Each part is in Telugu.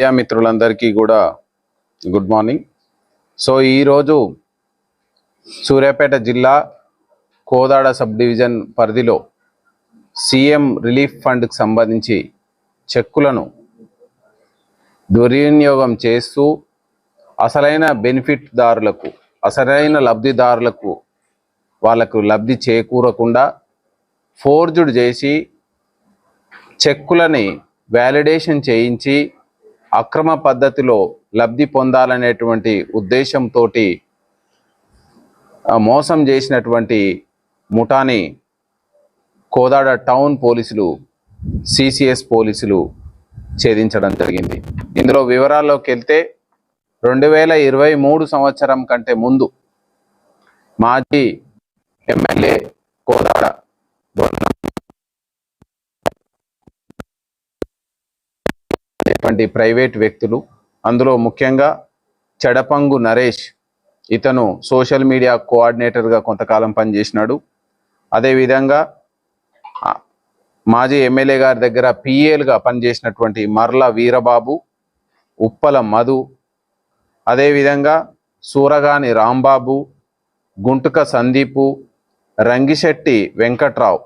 విద్యామిత్రులందరికీ మిత్రులందరికీ కూడా గుడ్ మార్నింగ్. సో ఈరోజు సూర్యాపేట జిల్లా కోదాడ సబ్ డివిజన్ పరిధిలో సీఎం రిలీఫ్ ఫండ్కి సంబంధించి చెక్కులను దుర్వినియోగం చేస్తూ అసలైన బెనిఫిట్ దారులకు అసలైన లబ్ధిదారులకు వాళ్ళకు లబ్ధి చేకూరకుండా ఫోర్జుడ్ చేసి చెక్కులని వ్యాలిడేషన్ చేయించి అక్రమ పద్ధతిలో లబ్ధి పొందాలనేటువంటి ఉద్దేశంతో మోసం చేసినటువంటి ముఠాని కోదాడ టౌన్ పోలీసులు సిసిఎస్ పోలీసులు ఛేదించడం జరిగింది. ఇందులో వివరాల్లోకి వెళ్తే రెండు వేల ఇరవై మూడు సంవత్సరం కంటే ముందు మాజీ ఎమ్మెల్యే కోదాడ బొన్న ఉన్నటువంటి ప్రైవేట్ వ్యక్తులు అందులో ముఖ్యంగా చెడపంగు నరేష్ ఇతను సోషల్ మీడియా కోఆర్డినేటర్గా కొంతకాలం పనిచేసినాడు. అదేవిధంగా మాజీ ఎమ్మెల్యే గారి దగ్గర పిఏలుగా పనిచేసినటువంటి మర్ల వీరబాబు ఉప్పల మధు అదేవిధంగా సూరగాని రాంబాబు గుంటుక సందీపు రంగిశెట్టి వెంకట్రావు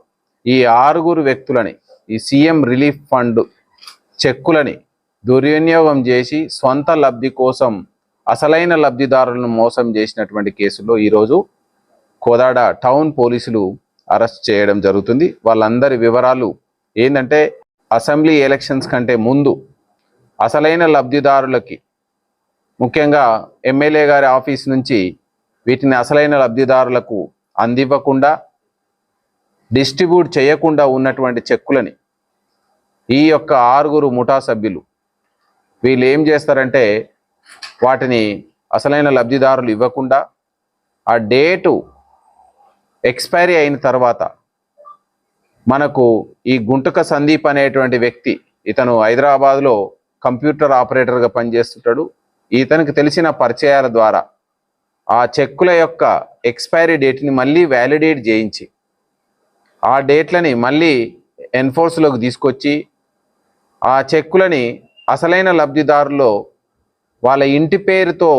ఈ ఆరుగురు వ్యక్తులని ఈ సీఎం రిలీఫ్ ఫండ్ చెక్కులని దుర్వినియోగం చేసి స్వంత లబ్ధి కోసం అసలైన లబ్ధిదారులను మోసం చేసినటువంటి కేసులో ఈరోజు కోదాడ టౌన్ పోలీసులు అరెస్ట్ చేయడం జరుగుతుంది. వాళ్ళందరి వివరాలు ఏంటంటే అసెంబ్లీ ఎలక్షన్స్ కంటే ముందు అసలైన లబ్ధిదారులకి ముఖ్యంగా ఎమ్మెల్యే గారి ఆఫీస్ నుంచి వీటిని అసలైన లబ్ధిదారులకు అందివ్వకుండా డిస్ట్రిబ్యూట్ చేయకుండా ఉన్నటువంటి చెక్కులని ఈ యొక్క ఆరుగురు ముఠా సభ్యులు వీళ్ళు ఏం చేస్తారంటే వాటిని అసలైన లబ్ధిదారులు ఇవ్వకుండా ఆ డేటు ఎక్స్పైరీ అయిన తర్వాత మనకు ఈ గుంటక సందీప్ అనేటువంటి వ్యక్తి ఇతను హైదరాబాద్లో కంప్యూటర్ ఆపరేటర్గా పనిచేస్తుంటాడు. ఇతనికి తెలిసిన పరిచయాల ద్వారా ఆ చెక్కుల యొక్క ఎక్స్పైరీ డేట్ని మళ్ళీ వ్యాలిడేట్ చేయించి ఆ డేట్లని మళ్ళీ ఎన్ఫోర్స్లోకి తీసుకొచ్చి ఆ చెక్కులని అసలైన లబ్ధిదారులో వాళ్ళ ఇంటి పేరుతో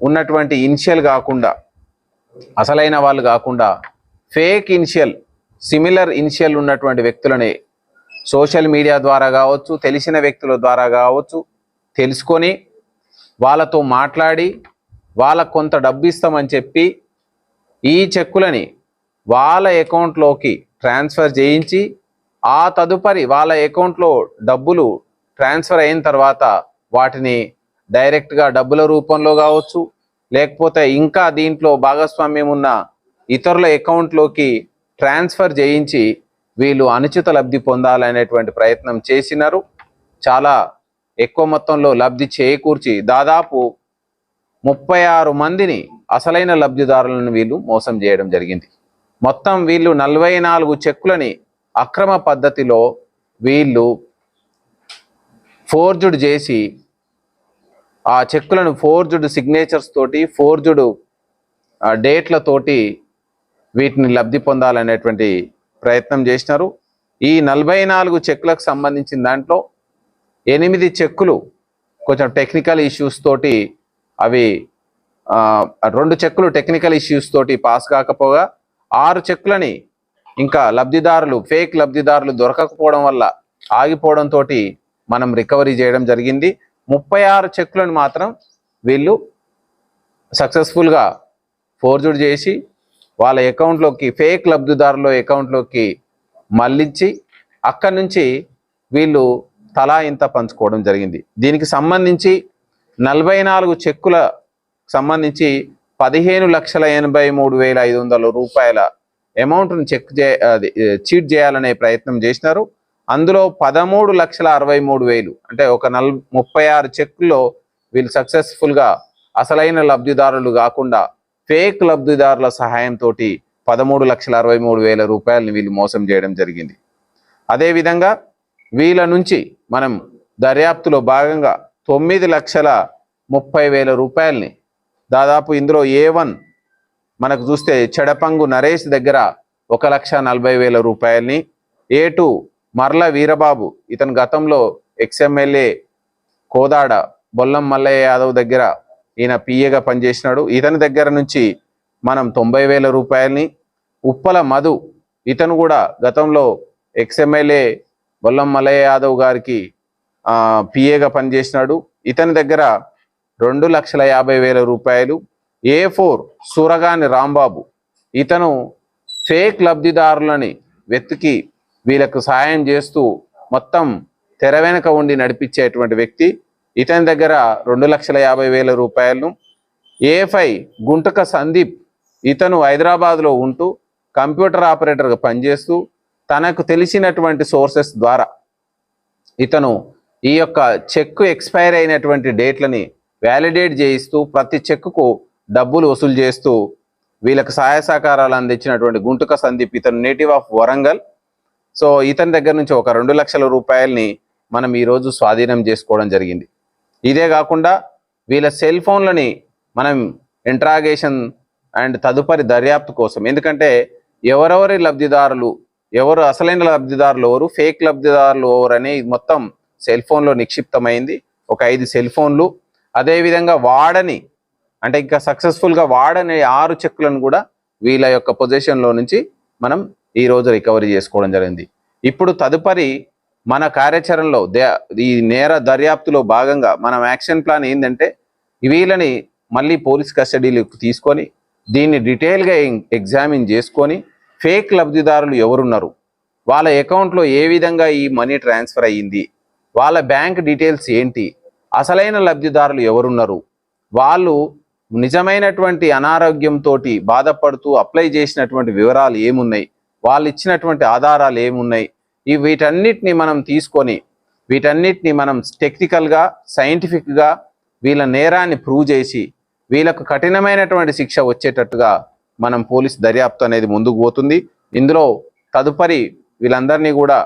ఉన్నటువంటి ఇనిషియల్ కాకుండా అసలైన వాళ్ళు కాకుండా ఫేక్ ఇనిషియల్ సిమిలర్ ఇనిషియల్ ఉన్నటువంటి వ్యక్తులని సోషల్ మీడియా ద్వారా కావచ్చు తెలిసిన వ్యక్తుల ద్వారా కావచ్చు తెలుసుకొని వాళ్ళతో మాట్లాడి వాళ్ళకు కొంత డబ్బు ఇస్తామని చెప్పి ఈ చెక్కులని వాళ్ళ అకౌంట్లోకి ట్రాన్స్ఫర్ చేయించి ఆ తదుపరి వాళ్ళ అకౌంట్లో డబ్బులు ట్రాన్స్ఫర్ అయిన తర్వాత వాటిని డైరెక్ట్గా డబ్బుల రూపంలో కావచ్చు లేకపోతే ఇంకా దీంట్లో భాగస్వామ్యం ఉన్న ఇతరుల అకౌంట్లోకి ట్రాన్స్ఫర్ చేయించి వీళ్ళు అనుచిత లబ్ధి పొందాలనేటువంటి ప్రయత్నం చేసినారు. చాలా ఎక్కువ మొత్తంలో లబ్ధి చేకూర్చి దాదాపు ముప్పై ఆరు మందిని అసలైన లబ్ధిదారులను వీళ్ళు మోసం చేయడం జరిగింది. మొత్తం వీళ్ళు నలభై నాలుగు చెక్కులని అక్రమ పద్ధతిలో వీళ్ళు ఫోర్జుడ్ చేసి ఆ చెక్కులను ఫోర్జుడ్ సిగ్నేచర్స్ తోటి ఫోర్జుడ్ డేట్లతోటి వీటిని లబ్ధి పొందాలనేటువంటి ప్రయత్నం చేసినారు. ఈ నలభై నాలుగు చెక్కులకు సంబంధించిన దాంట్లో ఎనిమిది చెక్కులు కొంచెం టెక్నికల్ ఇష్యూస్ తోటి అవి రెండు చెక్కులు టెక్నికల్ ఇష్యూస్ తోటి పాస్ కాకపోగా ఆరు చెక్కులని ఇంకా లబ్ధిదారులు ఫేక్ లబ్ధిదారులు దొరకకపోవడం వల్ల ఆగిపోవడంతో మనం రికవరీ చేయడం జరిగింది. ముప్పై ఆరు చెక్కులను మాత్రం వీళ్ళు సక్సెస్ఫుల్గా ఫోర్జుడ్ చేసి వాళ్ళ అకౌంట్లోకి ఫేక్ లబ్ధిదారుల అకౌంట్లోకి మళ్ళించి అక్కడి నుంచి వీళ్ళు తలా ఇంత పంచుకోవడం జరిగింది. దీనికి సంబంధించి నలభై నాలుగు చెక్కుల సంబంధించి పదిహేను లక్షల ఎనభై మూడు వేల ఐదు వందల రూపాయల అమౌంట్ను చెక్ చే చీట్ చేయాలనే ప్రయత్నం చేసినారు. అందులో పదమూడు లక్షల అరవై మూడు వేలు. అంటే ఒక నల్ ముప్పై ఆరు చెక్కుల్లో వీళ్ళు సక్సెస్ఫుల్గా అసలైన లబ్ధిదారులు కాకుండా ఫేక్ లబ్ధిదారుల సహాయంతో పదమూడు లక్షల అరవై మూడు వేల రూపాయలని వీళ్ళు మోసం చేయడం జరిగింది. అదేవిధంగా వీళ్ళ నుంచి మనం దర్యాప్తులో భాగంగా తొమ్మిది లక్షల ముప్పై వేల రూపాయలని దాదాపు ఇందులో ఏ వన్ మనకు చూస్తే చెడపంగు నరేష్ దగ్గర ఒక లక్ష నలభై వేల రూపాయలని ఏ టూ మర్ల వీరబాబు ఇతను గతంలో ఎక్స్ఎమ్మెల్యే కోదాడ బొల్లం మల్లయ్య యాదవ్ దగ్గర ఈయన పిఏగా పనిచేసినాడు. ఇతని దగ్గర నుంచి మనం తొంభై వేల రూపాయలని ఉప్పల మధు ఇతను కూడా గతంలో ఎక్స్ఎమ్మెల్యే బొల్లం మల్లయ్య యాదవ్ గారికి పిఏగా పనిచేసినాడు. ఇతని దగ్గర రెండు లక్షల యాభై వేల రూపాయలు. ఏ ఫోర్ సూరగాని రాంబాబు ఇతను ఫేక్ లబ్ధిదారులని వెతికి వీళ్ళకు సహాయం చేస్తూ మొత్తం తెర వెనుక ఉండి నడిపించేటువంటి వ్యక్తి ఇతని దగ్గర రెండు లక్షల యాభై వేల రూపాయలను ఏఫై గుంటక సందీప్ ఇతను హైదరాబాద్లో ఉంటూ కంప్యూటర్ ఆపరేటర్గా పనిచేస్తూ తనకు తెలిసినటువంటి సోర్సెస్ ద్వారా ఇతను ఈ యొక్క చెక్ ఎక్స్పైర్ అయినటువంటి డేట్లని వ్యాలిడేట్ చేయిస్తూ ప్రతి చెక్కుకు డబ్బులు వసూలు చేస్తూ వీళ్ళకి సహాయ సహకారాలు అందించినటువంటి గుంటుక సందీప్ ఇతను నేటివ్ ఆఫ్ వరంగల్. సో ఇతని దగ్గర నుంచి ఒక రెండు లక్షల రూపాయల్ని మనం ఈరోజు స్వాధీనం చేసుకోవడం జరిగింది. ఇదే కాకుండా వీళ్ళ సెల్ ఫోన్లని మనం ఇంట్రాగేషన్ అండ్ తదుపరి దర్యాప్తు కోసం ఎందుకంటే ఎవరెవరి లబ్ధిదారులు ఎవరు అసలైన లబ్ధిదారులు ఎవరు ఫేక్ లబ్ధిదారులు ఎవరు అని మొత్తం సెల్ ఫోన్లో నిక్షిప్తమైంది. ఒక ఐదు సెల్ ఫోన్లు అదేవిధంగా వాడని అంటే ఇంకా సక్సెస్ఫుల్గా వాడని ఆరు చెక్కులను కూడా వీళ్ళ యొక్క పొజిషన్లో నుంచి మనం ఈ రోజు రికవరీ చేసుకోవడం జరిగింది. ఇప్పుడు తదుపరి మన కార్యాచరణలో దే- ఈ నేర దర్యాప్తులో భాగంగా మనం యాక్షన్ ప్లాన్ ఏంటంటే వీళ్ళని మళ్ళీ పోలీస్ కస్టడీలోకి తీసుకొని దీన్ని డీటెయిల్గా ఎగ్జామిన్ చేసుకొని ఫేక్ లబ్ధిదారులు ఎవరున్నారు? వాళ్ళ అకౌంట్లో ఏ విధంగా ఈ మనీ ట్రాన్స్ఫర్ అయ్యింది? వాళ్ళ బ్యాంక్ డీటెయిల్స్ ఏంటి? అసలైన లబ్ధిదారులు ఎవరున్నారు? వాళ్ళు నిజమైనటువంటి అనారోగ్యంతో బాధపడుతూ అప్లై చేసినటువంటి వివరాలు ఏమున్నాయి? వాళ్ళు ఇచ్చినటువంటి ఆధారాలు ఏమున్నాయి? ఈ వీటన్నిటిని మనం తీసుకొని వీటన్నిటిని మనం టెక్నికల్గా సైంటిఫిక్గా వీళ్ళ నేరాన్ని ప్రూవ్ చేసి వీళ్ళకు కఠినమైనటువంటి శిక్ష వచ్చేటట్టుగా మనం పోలీస్ దర్యాప్తు అనేది ముందుకు పోతుంది. ఇందులో తదుపరి వీళ్ళందరినీ కూడా